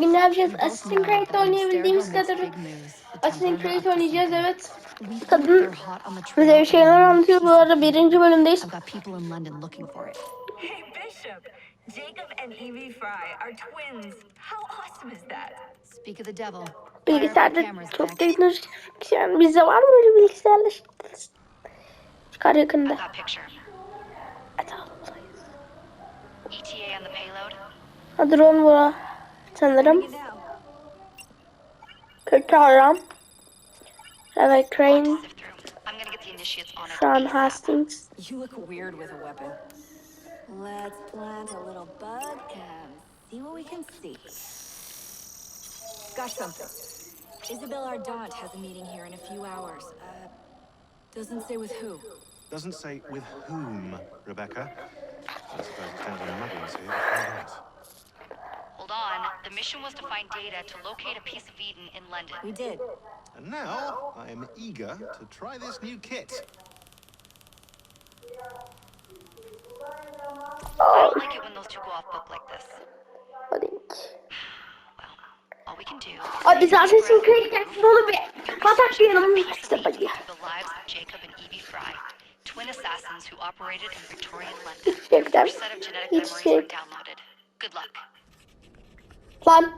Bugün ne yapacağız? Assassin's Creed oynayabildiğimiz kadar Assassin's Creed oynayacağız evet. Kadın bize bir şeyler anlatıyor. Bu arada birinci bölümdeyiz. Hey, Bishop! Jacob and Evie Fry are twins. How awesome is that? Speak of the devil. Fire up the Bilgisayarda çok teknolojik yani bizde var mı öyle bilgisayarla? Çıkar yakında. That picture. Hadi drone bu. Sanırım. You know. Kötü aram. Evet crane. Sift through. I'm gonna get the initiates on it. Şu an Hastings. You look weird with a weapon. Let's plant a little bug and see what we can see. Got something. Isabel Ardant has a meeting here in a few hours. Uh, doesn't say with who. Doesn't say with whom, Rebecca. I suppose it's down to the muggins here. to find out. Hold on. The mission was to find data to locate a piece of Eden in London. We did. And now I am eager to try this new kit. I don't like it when those two go off book like this. Hadi. Well, all we can do. Abi biz Assassin's Creed gelsin onu bir pataklayalım. Piece of İşte Eden bak ya. the lives of Jacob and Evie Fry, twin assassins who operated in Victorian London. Gerçekten set of genetic memories were downloaded. Good luck. Lan.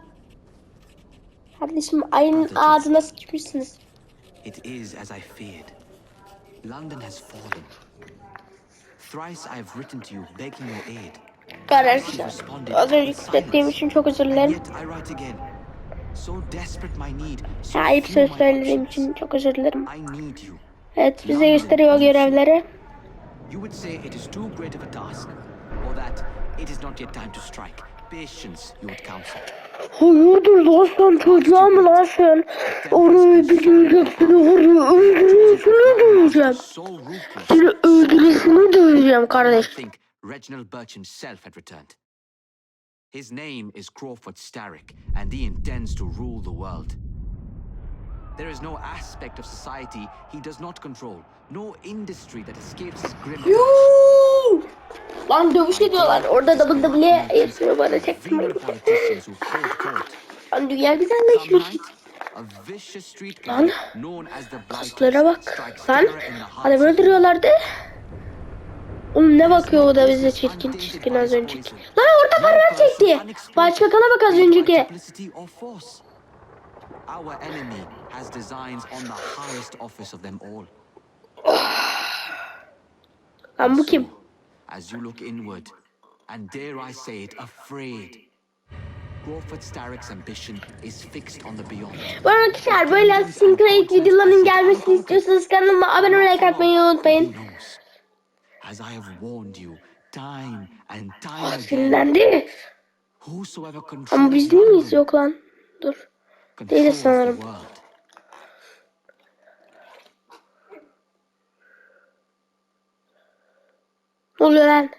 Kardeşim ayın ağzına sıçmışsınız. It is as I feared. London has fallen. Thrice I have written to you begging your aid. Arkadaşlar az önce küfrettiğim için çok özür dilerim. So Ayıp söz söylediğim için çok özür dilerim. Evet bize gösteriyor görevleri. You would say it is too great of a task, or that it is not yet time to strike. Patience, you would counsel. Hayırdır lan sen çocuğa mı lan sen? Orayı bileceksin orayı öldürüyorsun döveceğim. So ruthless. Seni öldürüyorsun döveceğim I kardeş. think Reginald Birch himself had returned. His name is Crawford Starrick, and he intends to rule the world. There is no aspect of society he does not control, no industry that escapes his. Yuuu! Lan dövüş ediyorlar. Orada double yapıyor bana çekmeyin. Lan dünya güzelleşmiş. Lan, Kaslara bak. Lan adamı öldürüyorlardı. Oğlum ne bakıyor o da bize çirkin çirkin az önceki. Lan orada kamera çekti. Başbakana bak az önceki. Our enemy has designs on the highest office of them all. Lan bu kim? As you look inward, and dare I say it, afraid, Crawford Starrick's ambition is fixed on the beyond. Bu arkadaşlar böyle Creed videolarının gelmesini istiyorsanız kanalıma abone olmayı atmayı unutmayın. As I have warned you, time and time again, Sinirlendi. Ama biz değil miyiz? Yok lan. Dur. the sanırım. Ne oluyor lan?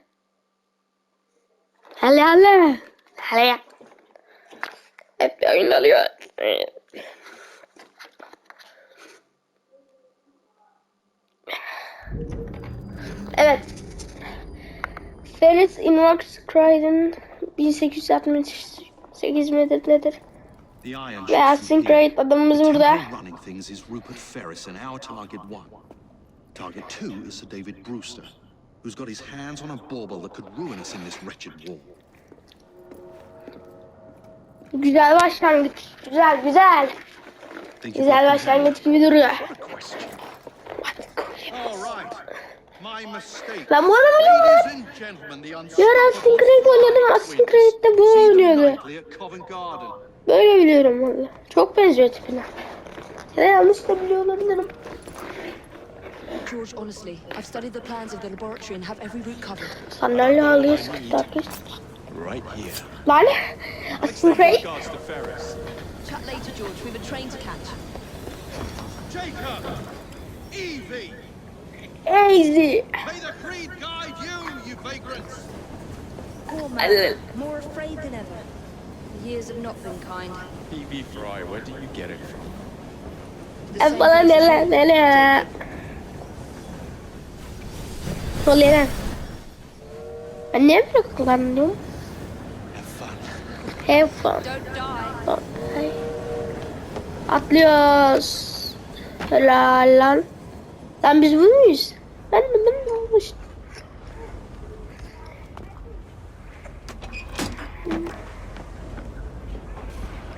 Hele hele. Hele. Hep yayın alıyor. Evet. Ferris Invox Crichton 1868 midir nedir? Ve Assassin's Creed adamımız burada. running things is Rupert Ferris and our target one. Target two is Sir David Brewster, who's got his hands on a bauble that could ruin us in this wretched war. Güzel başlangıç. Güzel güzel. Güzel başlangıç gibi duruyor. question? All right. My mistake. Ben bu adamı yiyorum. Unstoppable Assassin's Creed oynadım. Assassin's Creed'de bu oynuyordu. Böyle biliyorum valla. Çok benziyor tipine. Ya da yanlış da biliyor olabilirim. George, honestly, I've studied the plans of the laboratory and have every route covered. I Sandalye ağlıyor sıkıntı arkadaşlar. Right here. Lan! Assassin's Creed. Regards to Ferris. Chat later, George. We've a train to catch. Jacob! Evie! Easy. May the creed guide you, you vagrants! Poor man, more afraid than ever. The years have not been kind. PB Fry, where do you get it from? The Ben same bana place as lan? Ben niye böyle kullanıyorum? Have fun. Have fun. Atlıyoruz. Helal lan. Lan biz bu muyuz? Ben de ben de olmuş.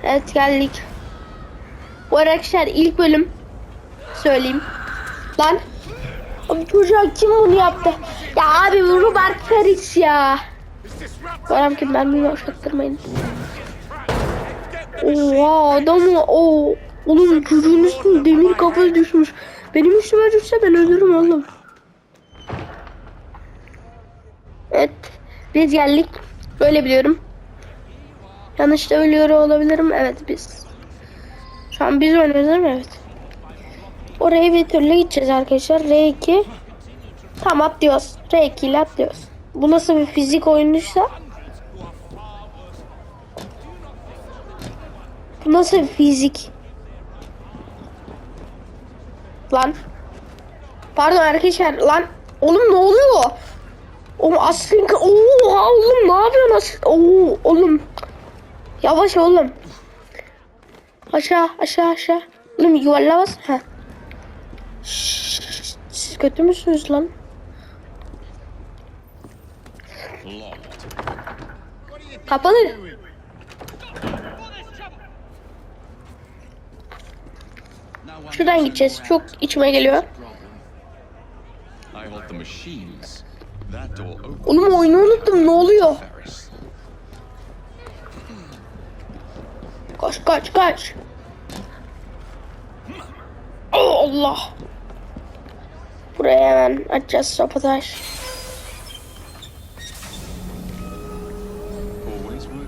Evet geldik. Bu arkadaşlar ilk bölüm söyleyeyim. Lan. Abi çocuğa kim bunu yaptı? Ya abi Robert Ferris ya. Baram ki ben bunu yaşattırmayın. Oha adamı o oğlum çocuğun üstüne demir kafa düşmüş. Benim üstüme düşse ben ölürüm oğlum. Evet biz geldik. Böyle biliyorum. Yanlış da ölüyor olabilirim. Evet biz. Şu an biz oynuyoruz değil mi? Evet. Oraya bir türlü gideceğiz arkadaşlar. R2. Tam atlıyoruz. R2 ile atlıyoruz. Bu nasıl bir fizik oyunuysa Bu nasıl bir fizik? Lan. Pardon arkadaşlar lan. Oğlum ne oluyor? Oğlum aslında ooo oğlum ne yapıyorsun as Oo oğlum. Yavaş oğlum. Aşağı aşağı aşağı. Oğlum yuvarla bas. Ha. Siz kötü müsünüz lan? Kapalı. Şuradan gideceğiz. Çok içime geliyor. Oğlum oyunu unuttum. Ne oluyor? Kaç kaç kaç. Oh, Allah. Buraya hemen açacağız sabotaj.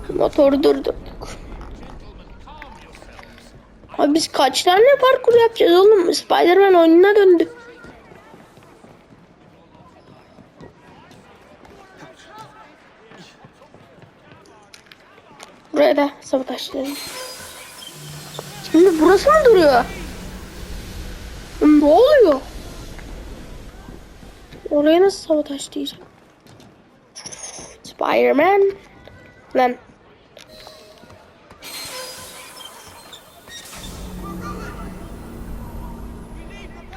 Motoru durdurduk. Abi biz kaç tane parkur yapacağız oğlum? Spider-Man oyununa döndü. Buraya da sabotajlayalım. Şimdi burası mı duruyor? Ne oluyor? Oraya nasıl sabotajlayacağım? Spider-Man. Lan.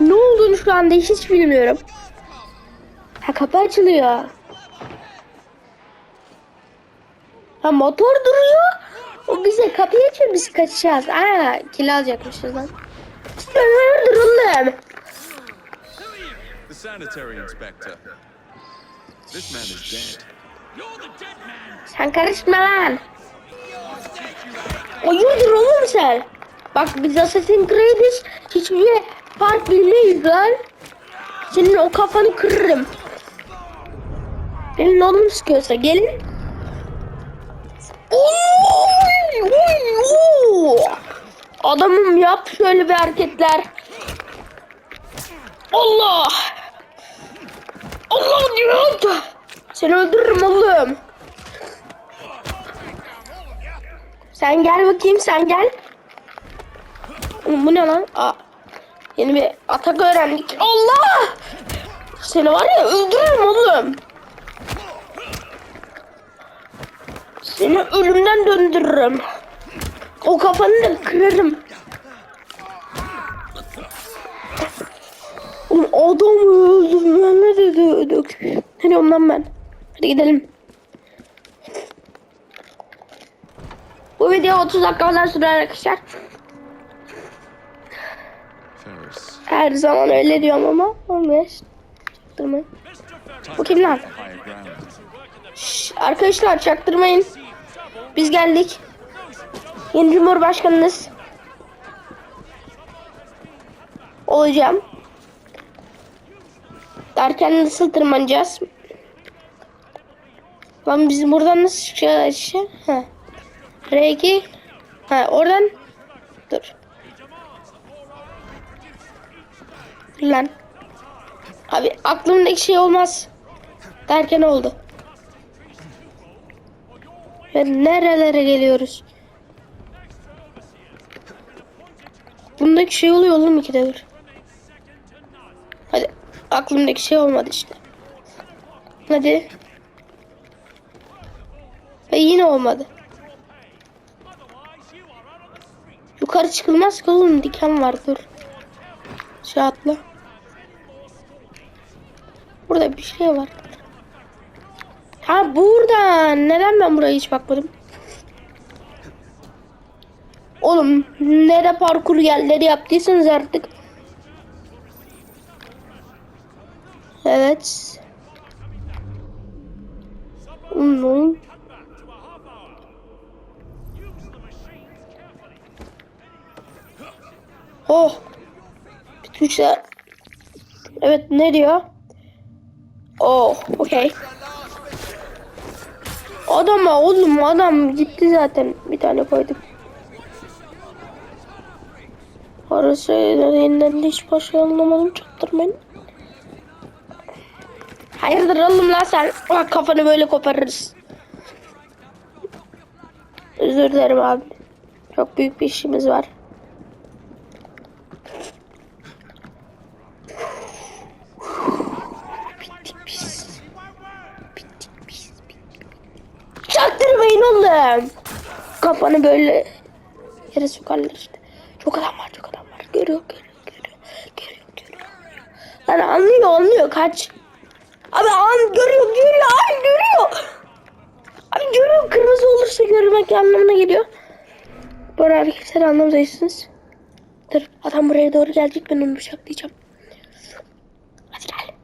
Ne olduğunu şu anda hiç bilmiyorum. Ha kapı açılıyor. Ha motor duruyor. O bize kapıyı açıyor biz kaçacağız. Aa kill alacakmışız lan. Duralım. The sanitary inspector. This man is dead. Sen karışma lan. Hayırdır oğlum sen? Bak biz Assassin's Creed'iz. Hiçbir fark bilmeyiz lan. Senin o kafanı kırırım. Benim oğlum sıkıyorsa gelin. Oy, oy. Adamım yap şöyle bir hareketler. Allah. Allah diyor. Seni öldürürüm oğlum. Sen gel bakayım sen gel. Bu ne lan? Aa, yeni bir atak öğrendik. Allah! Seni var ya öldürürüm oğlum. Seni ölümden döndürürüm. O kafanı da kırarım. Oğlum adamı öldürmene de dövdük. Ne diyorum lan ben? Hadi gidelim. Bu video 30 dakika kadar sürer arkadaşlar. Her zaman öyle diyorum ama olmuyor. Çaktırmayın. Bu kim lan? Şşş, arkadaşlar çaktırmayın. Biz geldik. Yeni Cumhurbaşkanınız. Olacağım. Derken nasıl tırmanacağız? Lan biz buradan nasıl çıkacağız? Ha. R2. Ha oradan. Dur. Lan. Abi aklımdaki şey olmaz. Derken oldu. Ve nerelere geliyoruz? Bundaki şey oluyor oğlum ikide bir. Hadi. Aklımdaki şey olmadı işte. Hadi. Ve yine olmadı. Yukarı çıkılmaz ki oğlum diken var dur. Şey atla. Burada bir şey var. Ha burada. Neden ben buraya hiç bakmadım? Oğlum nere parkur yerleri yaptıysanız artık. Evet. Oğlum. Oh. Tuşlar. Evet ne diyor? Oh, okey. Adama oğlum adam gitti zaten. Bir tane koyduk. Orası yeniden de hiç başka anlamadım çaktırmayın. Hayırdır oğlum lan sen? Bak kafanı böyle koparırız. Özür dilerim abi. Çok büyük bir işimiz var. Bittik biz. Bittik. Çaktırmayın oğlum. Kafanı böyle yere sokarlar işte. Çok adam var çok adam var. Görüyor görüyor görüyor. Görüyor görüyor. Lan anlıyor anlıyor kaç. Abi an görüyor görüyor ay görüyor. Abi görüyor kırmızı olursa görmek anlamına geliyor. Bu arada hareketleri anlamayacaksınız. Dur adam buraya doğru gelecek ben onu bıçaklayacağım. Hadi gel.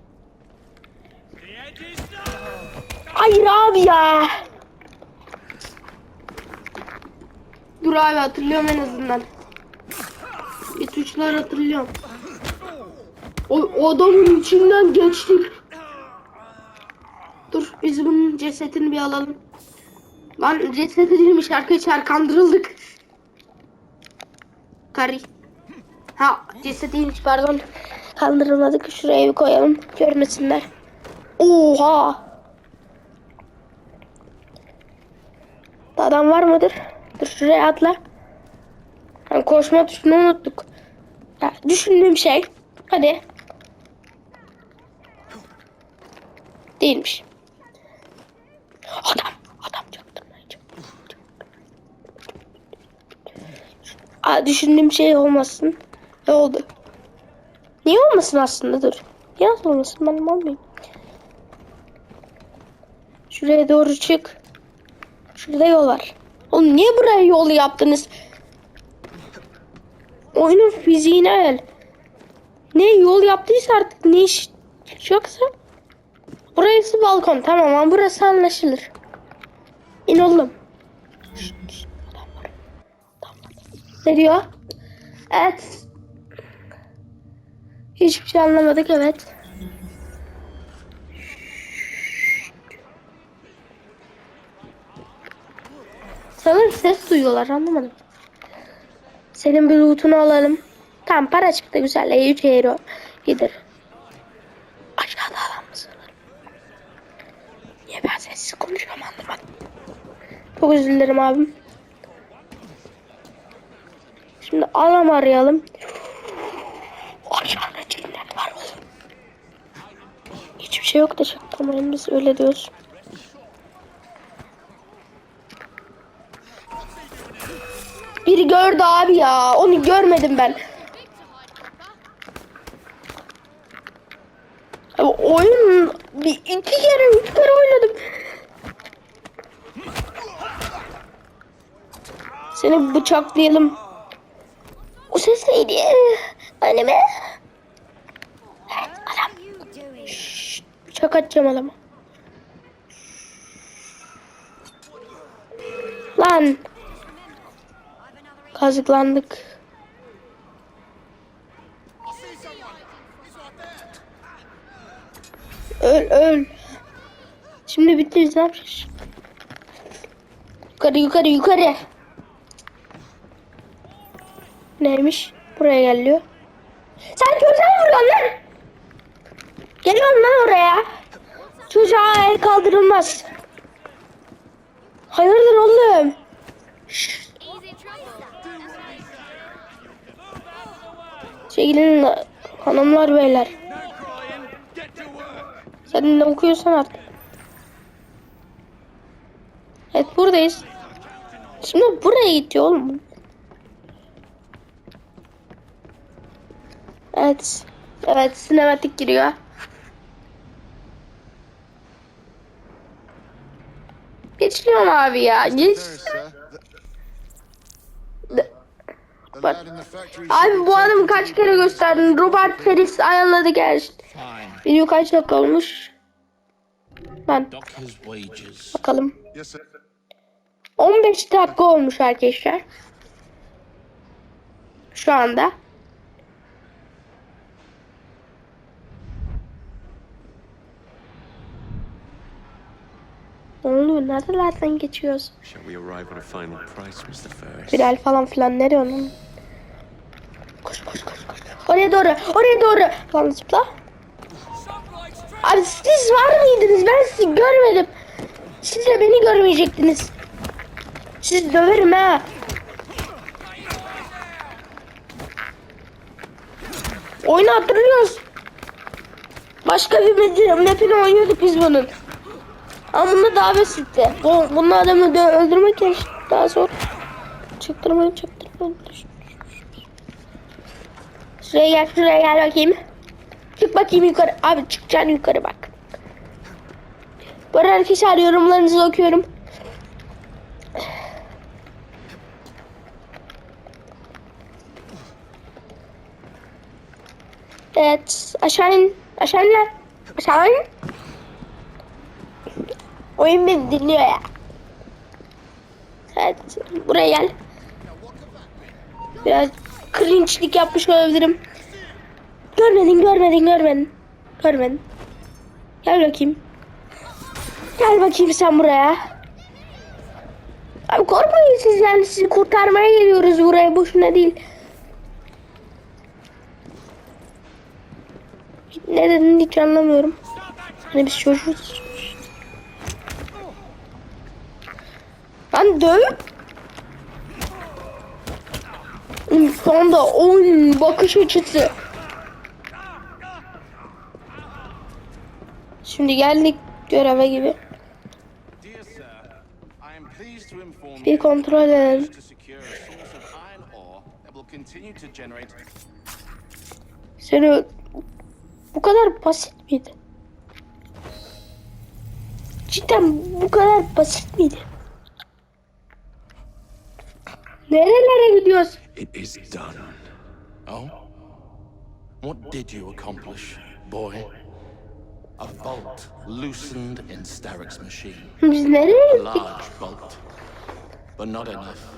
Hayır abi ya. Dur abi hatırlıyorum en azından. Bir tuşlar hatırlıyorum. O, o adamın içinden geçtik. Dur biz bunun cesetini bir alalım. Lan cesedi değilmiş arkadaşlar kandırıldık. Kari. Ha ceset değilmiş pardon. Kandırılmadık şuraya bir koyalım görmesinler. Oha. Adam var mıdır? Dur şuraya atla. Ha, koşma tuşunu unuttuk. Ya, düşündüğüm şey. Hadi. Değilmiş. Adam. Adam çaktırmayacağım. Aa, düşündüğüm şey olmasın. Ne oldu? Niye olmasın aslında dur. Niye olmasın ben olmayayım. Şuraya doğru çık. Şurada yol var. Oğlum niye buraya yol yaptınız? Oyunun fiziğine el. Ne yol yaptıysa artık ne iş yoksa. Burası balkon tamam ama burası anlaşılır. İn oğlum. Şşt, şşt, adam var. Adam var. Ne diyor? Evet. Hiçbir şey anlamadık evet. Sanırım ses duyuyorlar anlamadım. Senin bir loot'unu alalım. Tamam para çıktı güzel. 3 euro. Gider. Aşağıda alan mı sanırım? Niye ben sessiz konuşuyorum anlamadım. Çok özür dilerim abim. Şimdi alan arayalım. Aşağıda cinler var oğlum. Hiçbir şey yok da çaktırmayın biz öyle diyoruz. Biri gördü abi ya. Onu görmedim ben. Abi oyun bir iki kere üç kere oynadım. Seni bıçaklayalım. O ses neydi? Anneme. Evet adam. Şşş, atacağım adama. Lan. Kazıklandık. Öl öl. Şimdi bitti ne yapacağız? Yukarı yukarı yukarı. Neymiş? Buraya geliyor. Sen mı vuruyorsun lan? Geliyorsun lan oraya. Çocuğa el kaldırılmaz. Hayırdır oğlum? Şşş. Şey, Çekilin hanımlar beyler. Sen ne okuyorsan artık. Evet buradayız. Şimdi buraya gidiyor oğlum. Evet. Evet sinematik giriyor. Geçiyorum abi ya. Geç. Bak. Abi bu adamı kaç kere gösterdin? Robert Ferris ayarladı gel. Video kaç dakika olmuş? Ben bakalım. Yes, sir. 15 dakika olmuş arkadaşlar. Şu anda. Ne oluyor? Nerelerden geçiyoruz? Shall we arrive at a final price, Mr. Ferris? Viral falan filan nereye onun? Koş koş koş koş. Oraya doğru, oraya doğru. Lan zıpla. Abi siz var mıydınız? Ben sizi görmedim. Siz de beni görmeyecektiniz. Siz döverim ha. Oyunu hatırlıyoruz. Başka bir map'i- map'ini oynuyorduk biz bunun. Ama bunda daha basitti. Bu, bunun adamı öldürmek daha zor. Çaktırmayın çaktırmayın. Şuraya gel şuraya gel bakayım. Çık bakayım yukarı. Abi çıkacaksın yukarı bak. Bu arada arkadaşlar yorumlarınızı okuyorum. Evet aşağı in. Aşağı in lan. Aşağı in. Oyun beni dinliyor ya. Evet buraya gel. Biraz cringe'lik yapmış olabilirim. Görmedin görmedin görmedin. Görmedin. Gel bakayım. Gel bakayım sen buraya. Abi korkmayın siz yani sizi kurtarmaya geliyoruz buraya boşuna değil. Ne dedin hiç anlamıyorum. Hani biz çocuğuz. Lan döv. Oğlum Şu anda oyun bakış açısı. Şimdi geldik göreve gibi. Bir kontrol edelim. Seni bu kadar basit miydi? Cidden bu kadar basit miydi? Nerelere gidiyoruz? Oh it is done. Oh? What did you accomplish, boy? A bolt loosened in Starrick's machine. Biz nereye A large bolt. But not enough.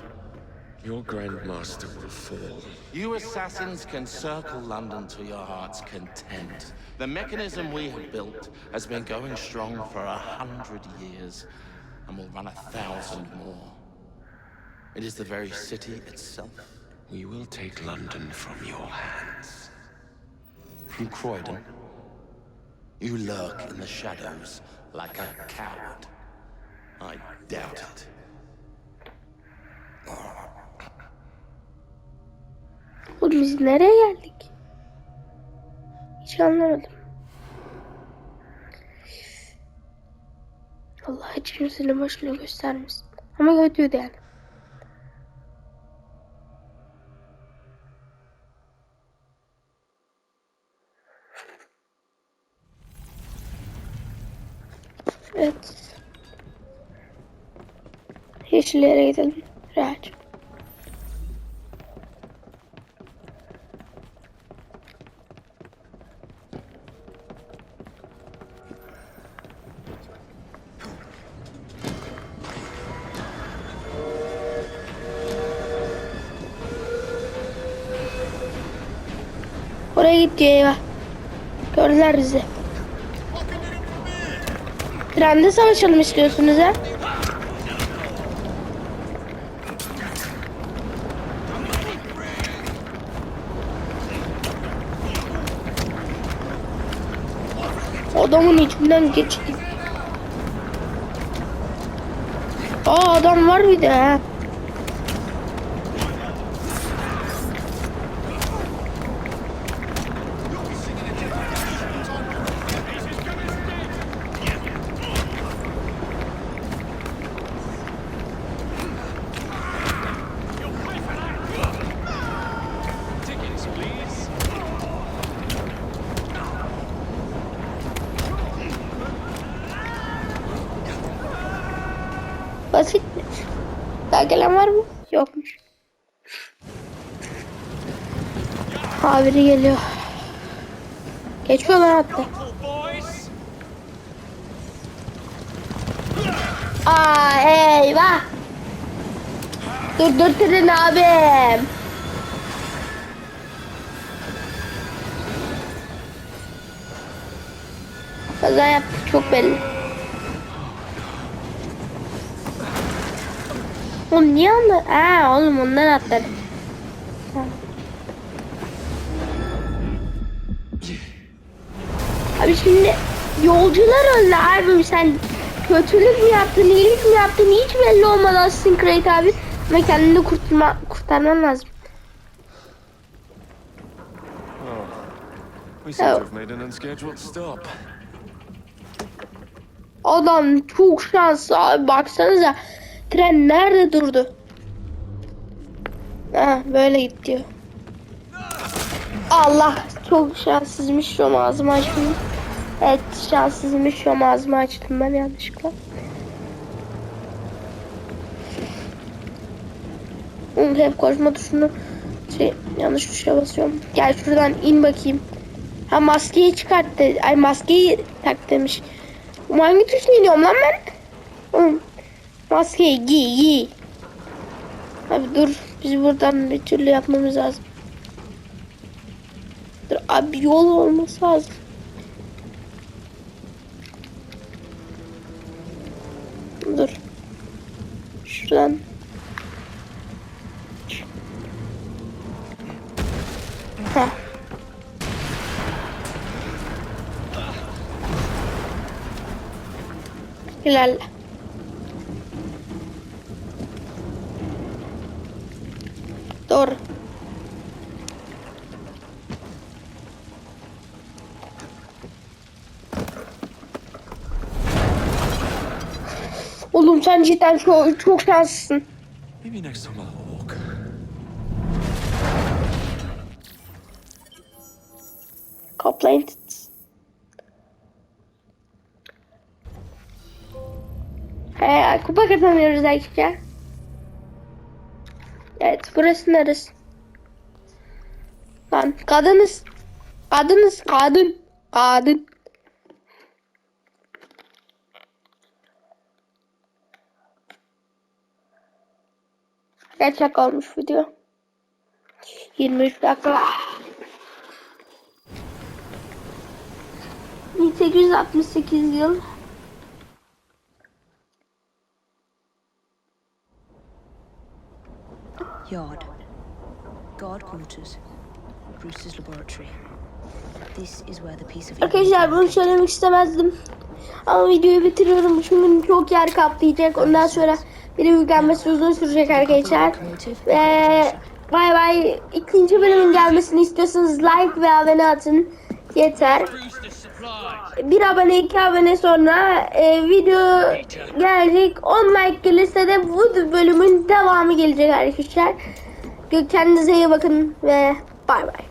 Your Grandmaster will fall. You assassins can circle London to your heart's content. The mechanism we have built has been going strong for a hundred years and will run a thousand more. It is the very city itself. We will take London from your hands. From Croydon, you lurk in the shadows like a coward. I doubt it. Oğlum biz nereye geldik? Hiç anlamadım. Allah hiç kimsenin başını göstermesin. Ama kötüydü yani. Yeşillere gidelim. Rahat. Oraya git diyor eyvah. Gördüler bizi. Trende savaşalım istiyorsunuz ha? Adamın içinden geçtik. Aa adam var bir de ha. Daha gelen var mı? Yokmuş. Ha biri geliyor. Geçiyor lan hatta. Aa eyvah. Dur dur tren abim. Kaza yaptık çok belli. Oğlum niye anla? Aa oğlum ondan atladı. Abi şimdi yolcular öldü abi sen kötülük mü yaptın, iyilik mi yaptın hiç belli olmadı Assassin's Creed abi. Ama kendini de kurtarma, kurtarman lazım. Oh. stop. Adam çok şanslı abi baksanıza. Tren nerede durdu? Ha böyle git diyor. Allah çok şanssızmış şu ağzımı açtım. Evet şanssızmış şu ağzımı açtım ben yanlışlıkla. Hep koşma tuşunu şey yanlış tuşa basıyorum. Gel şuradan in bakayım. Ha maskeyi çıkart dedi. Ay maskeyi tak demiş. Hangi tuşla iniyorum lan ben? Oğlum, maskeyi giy giy. Abi dur biz buradan bir türlü yapmamız lazım. Dur abi yol olması lazım. Dur. Şuradan. Ha. İlerle. Doğru. Oğlum sen cidden çok, çok şanslısın. Maybe next time I'll walk. Kaplayın. He, kupa kazanıyoruz arkadaşlar. Evet, burası neresi? Lan kadınız. Kadınız, kadın. Kadın. Dakika olmuş video? 23 dakika. 1868 yıl Yard. Guard quarters. Bruce's laboratory. This is where the piece of Arkadaşlar bunu söylemek istemezdim. Ama videoyu bitiriyorum. Çünkü çok yer kaplayacak. Ondan sonra benim yüklenmesi uzun sürecek arkadaşlar. Ve bay bay. İkinci bölümün gelmesini istiyorsanız like ve abone atın. Yeter. Bir abone iki abone sonra e, video gelecek. 10 like gelirse de bu bölümün devamı gelecek arkadaşlar. Kendinize iyi bakın ve bay bay.